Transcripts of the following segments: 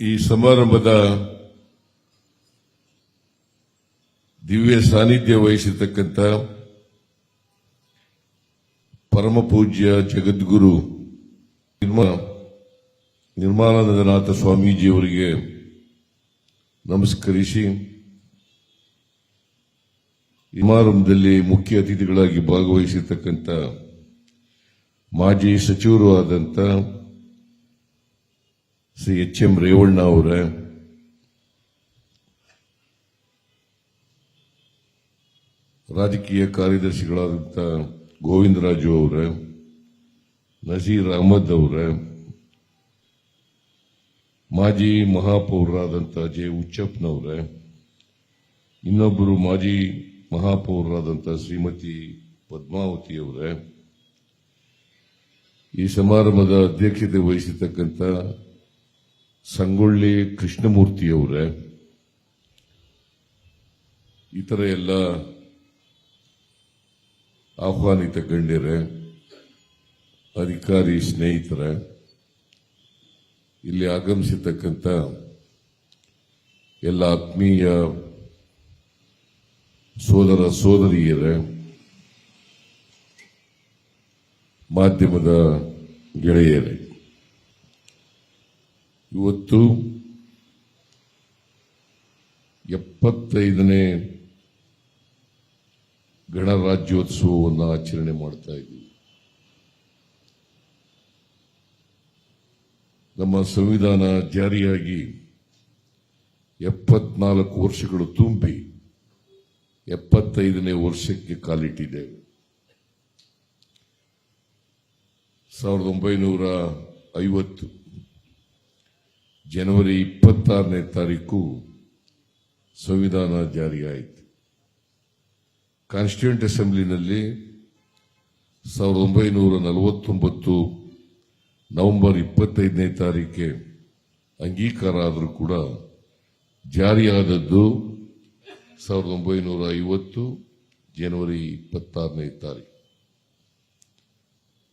ಈ ಸಮಾರಂಭದ ದಿವ್ಯ ಸಾನ್ನಿಧ್ಯ ವಹಿಸಿರ್ತಕ್ಕಂಥ ಪರಮ ಪೂಜ್ಯ ಜಗದ್ಗುರು ನಿರ್ಮಾನಂದನಾಥ ಸ್ವಾಮೀಜಿಯವರಿಗೆ ನಮಸ್ಕರಿಸಿ, ಸಮಾರಂಭದಲ್ಲಿ ಮುಖ್ಯ ಅತಿಥಿಗಳಾಗಿ ಭಾಗವಹಿಸಿರ್ತಕ್ಕಂಥ ಮಾಜಿ ಸಚಿವರು ಆದಂಥ ಶ್ರೀ ಎಚ್ ಎಂ ರೇವಣ್ಣ ಅವರೇ. ರಾಜಕೀಯ ಕಾರ್ಯದರ್ಶಿಗಳಾದಂಥ ಗೋವಿಂದರಾಜು ಅವರೇ, ನಜೀರ್ ಅಹಮದ್ ಅವರೇ, ಮಾಜಿ ಮಹಾಪೌರರಾದಂಥ ಜೆ ಹುಚ್ಚಪ್ಪನವರೇ ಇನ್ನೊಬ್ಬರು ಮಾಜಿ ಮಹಾಪೌರರಾದಂಥ ಶ್ರೀಮತಿ ಪದ್ಮಾವತಿ ಅವರೇ. ಈ ಸಮಾರಂಭದ ಅಧ್ಯಕ್ಷತೆ ವಹಿಸಿರ್ತಕ್ಕಂಥ ಸಂಗೊಳ್ಳಿ ಕೃಷ್ಣಮೂರ್ತಿಯವರೇ ಇತರ ಎಲ್ಲ ಆಹ್ವಾನಿತ ಗಣ್ಯರೇ, ಅಧಿಕಾರಿ ಸ್ನೇಹಿತರೆ, ಇಲ್ಲಿ ಆಗಮಿಸಿರ್ತಕ್ಕಂಥ ಎಲ್ಲ ಆತ್ಮೀಯ ಸೋದರ ಸೋದರಿಯರೇ, ಮಾಧ್ಯಮದ ಗೆಳೆಯರೇ ಇವತ್ತು ಎಪ್ಪತ್ತೈದನೇ ಗಣರಾಜ್ಯೋತ್ಸವವನ್ನು ಆಚರಣೆ ಮಾಡ್ತಾ ಇದ್ದೀವಿ. ನಮ್ಮ ಸಂವಿಧಾನ ಜಾರಿಯಾಗಿ ಎಪ್ಪತ್ನಾಲ್ಕು ವರ್ಷಗಳು ತುಂಬಿ ಎಪ್ಪತ್ತೈದನೇ ವರ್ಷಕ್ಕೆ ಕಾಲಿಟ್ಟಿದ್ದೇವೆ ಸಾವಿರದ ಒಂಬೈನೂರ ಐವತ್ತು ಜನವರಿ ಇಪ್ಪತ್ತಾರನೇ ತಾರೀಕು ಸಂವಿಧಾನ ಜಾರಿಯಾಯಿತು. ಕಾನ್ಸ್ಟಿಟ್ಯೂಂಟ್ ಅಸೆಂಬ್ಲಿನಲ್ಲಿ ಸಾವಿರದ ಒಂಬೈನೂರ ನಲವತ್ತೊಂಬತ್ತು ನವೆಂಬರ್ ಇಪ್ಪತ್ತೈದನೇ ತಾರೀಕೆ ಅಂಗೀಕಾರ ಆದರೂ ಕೂಡ ಜಾರಿಯಾದದ್ದು ಸಾವಿರದ ಒಂಬೈನೂರ ಐವತ್ತು ಜನವರಿ ಇಪ್ಪತ್ತಾರನೇ ತಾರೀಕು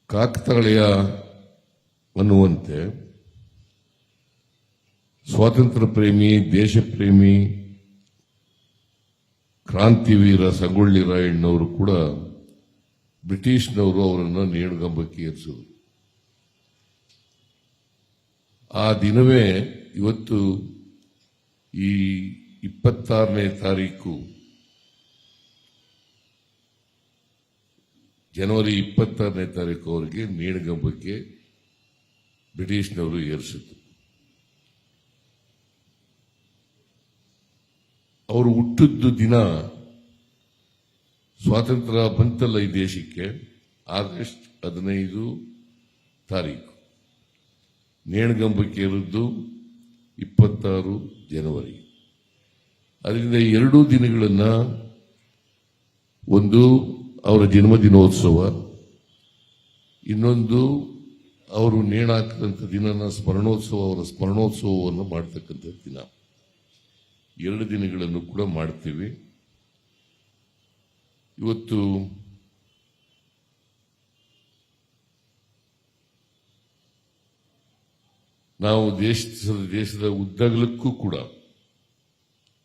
ಕಾಕತಾಳೀಯ ಅನ್ನುವಂತೆ ಸ್ವಾತಂತ್ರ್ಯ ಪ್ರೇಮಿ ದೇಶ ಪ್ರೇಮಿ ಕ್ರಾಂತಿವೀರ ಸಂಗೊಳ್ಳಿ ರಾಯಣ್ಣವರು ಕೂಡ ಬ್ರಿಟಿಷ್ನವರು ಅವರನ್ನು ನೇಣುಗಂಬಕ್ಕೆ ಏರಿಸಿದರು. ಆ ದಿನವೇ ಇವತ್ತು ಈ ಇಪ್ಪತ್ತಾರನೇ ತಾರೀಕು ಜನವರಿ ಇಪ್ಪತ್ತಾರನೇ ತಾರೀಕು ಅವರಿಗೆ ನೇಣುಗಂಬಕ್ಕೆ ಬ್ರಿಟಿಷ್ನವರು ಏರಿಸಿದ್ರು. ಅವರು ಹುಟ್ಟಿದ್ದು ದಿನ ಸ್ವಾತಂತ್ರ್ಯ ಬಂತಲ್ಲ ಈ ದೇಶಕ್ಕೆ, ಆಗಸ್ಟ್ ಹದಿನೈದು ತಾರೀಕು. ನೇಣಗಂಬಕ್ಕೆ ಇರದ್ದು ಇಪ್ಪತ್ತಾರು ಜನವರಿ. ಅದರಿಂದ ಎರಡೂ ದಿನಗಳನ್ನು ಒಂದು ಅವರ ಜನ್ಮದಿನೋತ್ಸವ, ಇನ್ನೊಂದು ಅವರು ನೇಣಾಕದಂಥ ದಿನನ ಸ್ಮರಣೋತ್ಸವ, ಅವರ ಸ್ಮರಣೋತ್ಸವವನ್ನು ಮಾಡ್ತಕ್ಕಂಥ ದಿನ. ಎರಡು ದಿನಗಳನ್ನು ಕೂಡ ಮಾಡ್ತೀವಿ. ಇವತ್ತು ನಾವು ದೇಶ, ದೇಶದ ಉದ್ದಗಲಕ್ಕೂ ಕೂಡ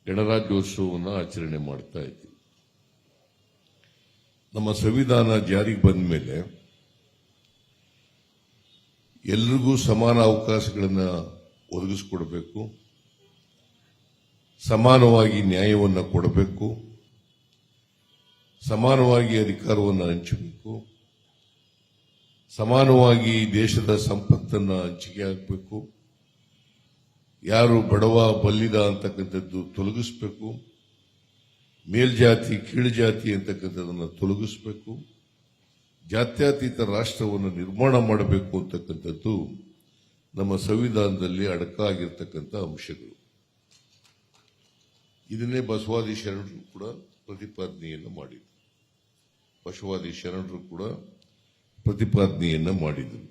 ಗಣರಾಜ್ಯೋತ್ಸವವನ್ನು ಆಚರಣೆ ಮಾಡ್ತಾ ಇದ್ದೀವಿ. ನಮ್ಮ ಸಂವಿಧಾನ ಜಾರಿಗೆ ಬಂದ ಮೇಲೆ ಎಲ್ರಿಗೂ ಸಮಾನ ಅವಕಾಶಗಳನ್ನು ಒದಗಿಸಿಕೊಡಬೇಕು. ಸಮಾನವಾಗಿ ನ್ಯಾಯವನ್ನು ಕೊಡಬೇಕು, ಸಮಾನವಾಗಿ ಅಧಿಕಾರವನ್ನು ಹಂಚಬೇಕು, ಸಮಾನವಾಗಿ ದೇಶದ ಸಂಪತ್ತನ್ನು ಹಂಚಿಕೆ ಹಾಕಬೇಕು ಯಾರು ಬಡವ, ಬಲ್ಲಿದ ಅಂತಕ್ಕಂಥದ್ದು ತೊಲಗಿಸ್ಬೇಕು, ಮೇಲ್ಜಾತಿ, ಕೀಳುಜಾತಿ ಅಂತಕ್ಕಂಥದ್ದನ್ನು ತೊಲಗಿಸ್ಬೇಕು, ಜಾತ್ಯತೀತ ರಾಷ್ಟ್ರವನ್ನು ನಿರ್ಮಾಣ ಮಾಡಬೇಕು ಅಂತಕ್ಕಂಥದ್ದು ನಮ್ಮ ಸಂವಿಧಾನದಲ್ಲಿ ಅಡಕಾಗಿರ್ತಕ್ಕಂಥ ಅಂಶಗಳು. ಇದನ್ನೇ ಬಸವಾದಿ ಶರಣರು ಕೂಡ ಪ್ರತಿಪಾದನೆಯನ್ನು ಮಾಡಿದರು. ಬಸವಾದಿ ಶರಣರು ಕೂಡ ಪ್ರತಿಪಾದನೆಯನ್ನು ಮಾಡಿದರು.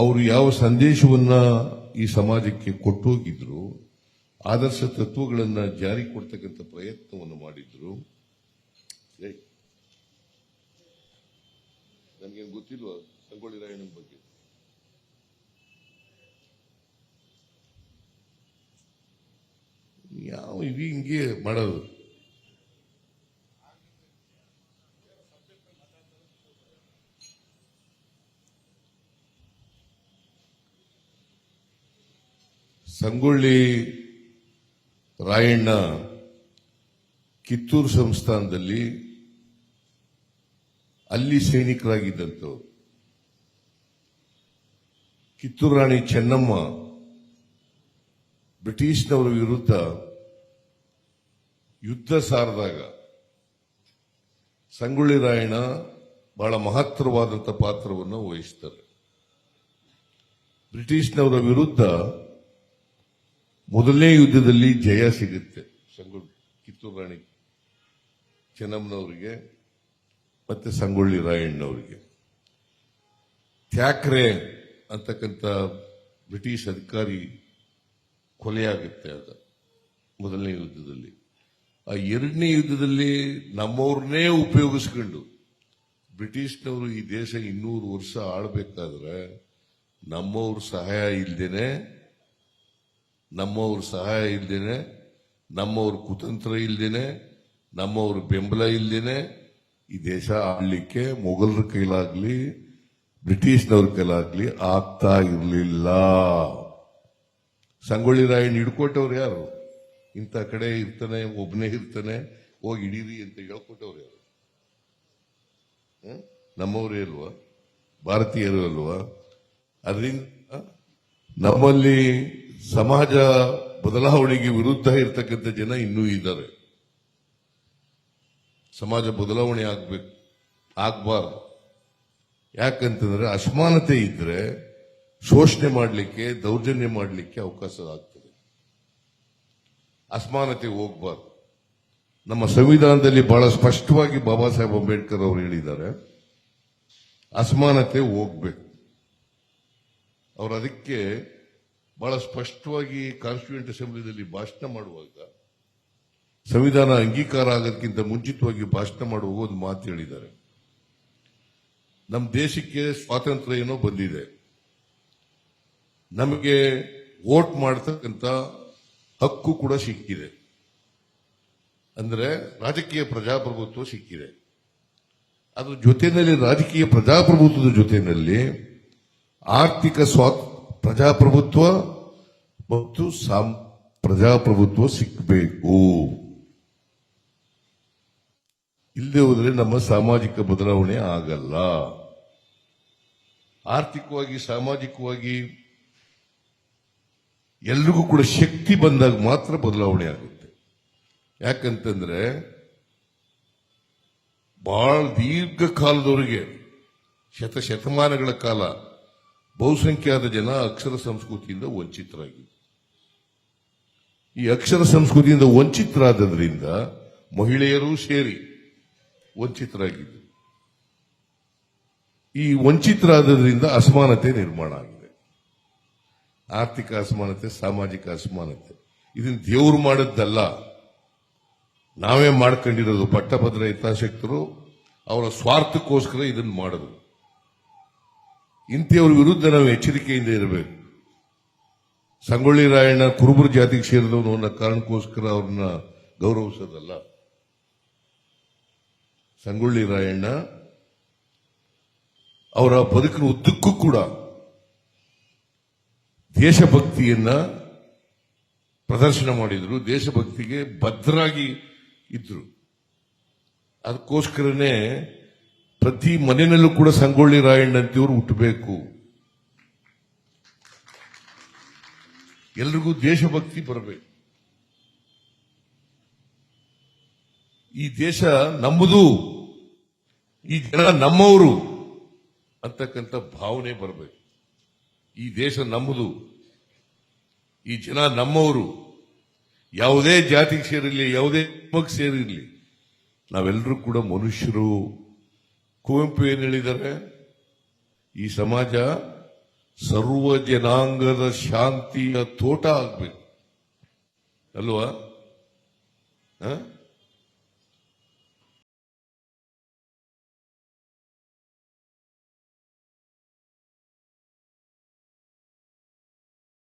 ಅವರು ಯಾವ ಸಂದೇಶವನ್ನ ಈ ಸಮಾಜಕ್ಕೆ ಕೊಟ್ಟೋಗಿದ್ರು, ಆದರ್ಶ ತತ್ವಗಳನ್ನ ಜಾರಿ ಕೊಡ್ತಕ್ಕಂಥ ಪ್ರಯತ್ನವನ್ನು ಮಾಡಿದ್ರು. ನನಗೇನು ಗೊತ್ತಿಲ್ವಾ, ಸಂಗೊಳ್ಳಿ ರಾಯಣ್ಣನ ಬಗ್ಗೆ ಯಾವ ಇದು ಹಿಂಗೆ ಮಾಡೋದು. ಸಂಗೊಳ್ಳಿ ರಾಯಣ್ಣ ಕಿತ್ತೂರು ಸಂಸ್ಥಾನದಲ್ಲಿ ಅಲ್ಲಿ ಸೈನಿಕರಾಗಿದ್ದಂಥವ್ರು. ಕಿತ್ತೂರು ರಾಣಿ ಚೆನ್ನಮ್ಮ ಬ್ರಿಟಿಷ್ನವರ ವಿರುದ್ಧ ಯುದ್ಧ ಸಾರಿದಾಗ ಸಂಗೊಳ್ಳಿ ರಾಯಣ್ಣ ಬಹಳ ಮಹತ್ತರವಾದಂಥ ಪಾತ್ರವನ್ನು ವಹಿಸ್ತಾರೆ. ಬ್ರಿಟಿಷ್ನವರ ವಿರುದ್ಧ ಮೊದಲನೇ ಯುದ್ಧದಲ್ಲಿ ಜಯ ಸಿಗುತ್ತೆ ಸಂಗೊಳ್ಳಿ, ಕಿತ್ತೂರು ರಾಣಿ ಚೆನ್ನಮ್ಮನವರಿಗೆ ಮತ್ತೆ ಸಂಗೊಳ್ಳಿ ರಾಯಣ್ಣವರಿಗೆ. ಥ್ಯಾಕ್ರೆ ಅಂತಕ್ಕಂಥ ಬ್ರಿಟಿಷ್ ಅಧಿಕಾರಿ ಕೊಲೆಯಾಗುತ್ತೆ ಅದ ಮೊದಲನೇ ಯುದ್ಧದಲ್ಲಿ. ಆ ಎರಡನೇ ಯುದ್ಧದಲ್ಲಿ ನಮ್ಮವ್ರನ್ನೇ ಉಪಯೋಗಿಸ್ಕೊಂಡು ಬ್ರಿಟಿಷ್ನವರು ಈ ದೇಶ ಇನ್ನೂರು ವರ್ಷ ಆಳ್ಬೇಕಾದ್ರೆ ನಮ್ಮವ್ರ ಸಹಾಯ ಇಲ್ದೇನೆ, ನಮ್ಮವ್ರ ಸಹಾಯ ಇಲ್ದೇನೆ, ನಮ್ಮವ್ರ ಕುತಂತ್ರ ಇಲ್ದೇನೆ, ನಮ್ಮವ್ರ ಬೆಂಬಲ ಇಲ್ದೇನೆ ಈ ದೇಶ ಆಳ್ಲಿಕ್ಕೆ ಮೊಘಲರ ಕೈಲಾಗ್ಲಿ, ಬ್ರಿಟಿಷ್ನವ್ರ ಕೈಲಾಗ್ಲಿ ಆಗ್ತಾ ಇರಲಿಲ್ಲ. ಸಂಗೊಳ್ಳಿ ರಾಯಣ್ಣ ಹಿಡ್ಕೊಟ್ಟವ್ರು ಯಾರು? ಇಂಥ ಕಡೆ ಇರ್ತಾನೆ ಒಬ್ಬನೇ ಇರ್ತಾನೆ, ಹೋಗಿ ಹಿಡೀರಿ ಅಂತ ಹೇಳ್ಕೊಟ್ಟವ್ರು ಯಾರು ನಮ್ಮವರೇ ಅಲ್ವಾ? ಭಾರತೀಯರು ಅಲ್ವಾ? ಅದರಿಂದ ನಮ್ಮಲ್ಲಿ ಸಮಾಜ ಬದಲಾವಣೆಗೆ ವಿರುದ್ಧ ಇರ್ತಕ್ಕಂಥ ಜನ ಇನ್ನೂ ಇದ್ದಾರೆ. ಸಮಾಜ ಬದಲಾವಣೆ ಆಗ್ಬೇಕು, ಆಗ್ಬಾರ್ದು. ಯಾಕಂತಂದ್ರೆ ಅಸಮಾನತೆ ಇದ್ರೆ ಶೋಷಣೆ ಮಾಡಲಿಕ್ಕೆ, ದೌರ್ಜನ್ಯ ಮಾಡಲಿಕ್ಕೆ ಅವಕಾಶ ಆಗ್ತದೆ. ಅಸಮಾನತೆ ಹೋಗಬಾರ್ದು. ನಮ್ಮ ಸಂವಿಧಾನದಲ್ಲಿ ಬಹಳ ಸ್ಪಷ್ಟವಾಗಿ ಬಾಬಾ ಸಾಹೇಬ್ ಅಂಬೇಡ್ಕರ್ ಅವರು ಹೇಳಿದ್ದಾರೆ ಅಸಮಾನತೆ ಹೋಗ್ಬೇಕು. ಅವರು ಅದಕ್ಕೆ ಬಹಳ ಸ್ಪಷ್ಟವಾಗಿ ಕಾನ್ಸ್ಟಿಟ್ಯೂಂಟ್ ಅಸೆಂಬ್ಲಿದಲ್ಲಿ ಭಾಷಣ ಮಾಡುವಾಗ, ಸಂವಿಧಾನ ಅಂಗೀಕಾರ ಆಗೋದಕ್ಕಿಂತ ಮುಂಚಿತವಾಗಿ ಭಾಷಣ ಮಾಡುವಾಗ ಒಂದು ಮಾತು ಹೇಳಿದ್ದಾರೆ. ನಮ್ಮ ದೇಶಕ್ಕೆ ಸ್ವಾತಂತ್ರ್ಯ ಏನೋ ಬಂದಿದೆ. ನಮಗೆ ವೋಟ್ ಮಾಡತಕ್ಕಂತ ಹಕ್ಕು ಕೂಡ ಸಿಕ್ಕಿದೆ. ಅಂದರೆ ರಾಜಕೀಯ ಪ್ರಜಾಪ್ರಭುತ್ವ ಸಿಕ್ಕಿದೆ. ಅದ್ರ ಜೊತೆಯಲ್ಲಿ ರಾಜಕೀಯ ಪ್ರಜಾಪ್ರಭುತ್ವದ ಜೊತೆಯಲ್ಲಿ ಆರ್ಥಿಕ ಸ್ವಾ ಪ್ರಜಾಪ್ರಭುತ್ವ ಮತ್ತು ಸಾಂ ಪ್ರಜಾಪ್ರಭುತ್ವ ಸಿಕ್ಕಬೇಕು ಇಲ್ಲದೆ ಹೋದರೆ ನಮ್ಮ ಸಾಮಾಜಿಕ ಬದಲಾವಣೆ ಆಗಲ್ಲ. ಆರ್ಥಿಕವಾಗಿ, ಸಾಮಾಜಿಕವಾಗಿ ಎಲ್ರಿಗೂ ಕೂಡ ಶಕ್ತಿ ಬಂದಾಗ ಮಾತ್ರ ಬದಲಾವಣೆ ಆಗುತ್ತೆ. ಯಾಕಂತಂದ್ರೆ ಬಹಳ ದೀರ್ಘಕಾಲದವರೆಗೆ, ಶತ ಶತಮಾನಗಳ ಕಾಲ ಬಹುಸಂಖ್ಯಾತ ಜನ ಅಕ್ಷರ ಸಂಸ್ಕೃತಿಯಿಂದ ವಂಚಿತರಾಗಿದ್ದರು. ಈ ಅಕ್ಷರ ಸಂಸ್ಕೃತಿಯಿಂದ ವಂಚಿತರಾದದ್ರಿಂದ ಮಹಿಳೆಯರು ಸೇರಿ ವಂಚಿತರಾಗಿದ್ದರು. ಈ ವಂಚಿತರಾದದ್ರಿಂದ ಅಸಮಾನತೆ ನಿರ್ಮಾಣ ಆಗಿದೆ. ಆರ್ಥಿಕ ಅಸಮಾನತೆ, ಸಾಮಾಜಿಕ ಅಸಮಾನತೆ. ಇದನ್ನ ದೇವರು ಮಾಡಿದ್ದಲ್ಲ. ನಾವೇ ಮಾಡ್ಕೊಂಡಿರೋದು. ಪಟ್ಟಭದ್ರ ಹಿತಾಸಕ್ತರು ಅವರ ಸ್ವಾರ್ಥಕ್ಕೋಸ್ಕರ ಇದನ್ನು ಮಾಡಿದ್ರು ಇಂಥವ್ರ ವಿರುದ್ಧ ನಾವು ಎಚ್ಚರಿಕೆಯಿಂದ ಇರಬೇಕು. ಸಂಗೊಳ್ಳಿ ರಾಯಣ್ಣ ಕುರುಬರ ಜಾತಿಗೆ ಸೇರಿದವನು ಅನ್ನೋ ಕಾರಣಕ್ಕೋಸ್ಕರ ಅವ್ರನ್ನ ಗೌರವಿಸೋದಲ್ಲ. ಸಂಗೊಳ್ಳಿ ರಾಯಣ್ಣ ಅವರ ಬದುಕಿನ ಉದ್ದಕ್ಕೂ ಕೂಡ ದೇಶಭಕ್ತಿಯನ್ನ ಪ್ರದರ್ಶನ ಮಾಡಿದ್ರು. ದೇಶಭಕ್ತಿಗೆ ಭದ್ರಾಗಿ ಇದ್ರು. ಅದಕ್ಕೋಸ್ಕರನೇ ಪ್ರತಿ ಮನೆಯಲ್ಲೂ ಕೂಡ ಸಂಗೊಳ್ಳಿ ರಾಯಣ್ಣಂತಿಯವರು ಹುಟ್ಟಬೇಕು. ಎಲ್ರಿಗೂ ದೇಶಭಕ್ತಿ ಬರಬೇಕು. ಈ ದೇಶ ನಮ್ಮದು, ಈ ಜನ ನಮ್ಮವರು ಅಂತಕ್ಕಂಥ ಭಾವನೆ ಬರಬೇಕು. ಈ ದೇಶ ನಮ್ಮದು. ಈ ಜನ ನಮ್ಮವರು. ಯಾವುದೇ ಜಾತಿಗೆ ಸೇರಿರಲಿ, ಯಾವುದೇ ಧರ್ಮಕ್ಕೆ ಸೇರಿರಲಿ, ನಾವೆಲ್ಲರೂ ಕೂಡ ಮನುಷ್ಯರು. ಕುವೆಂಪು ಏನು ಹೇಳಿದ್ದಾರೆ? ಈ ಸಮಾಜ ಸರ್ವ ಜನಾಂಗದ ಶಾಂತಿಯ ತೋಟ ಆಗ್ಬೇಕು. ಅಲ್ವಾ?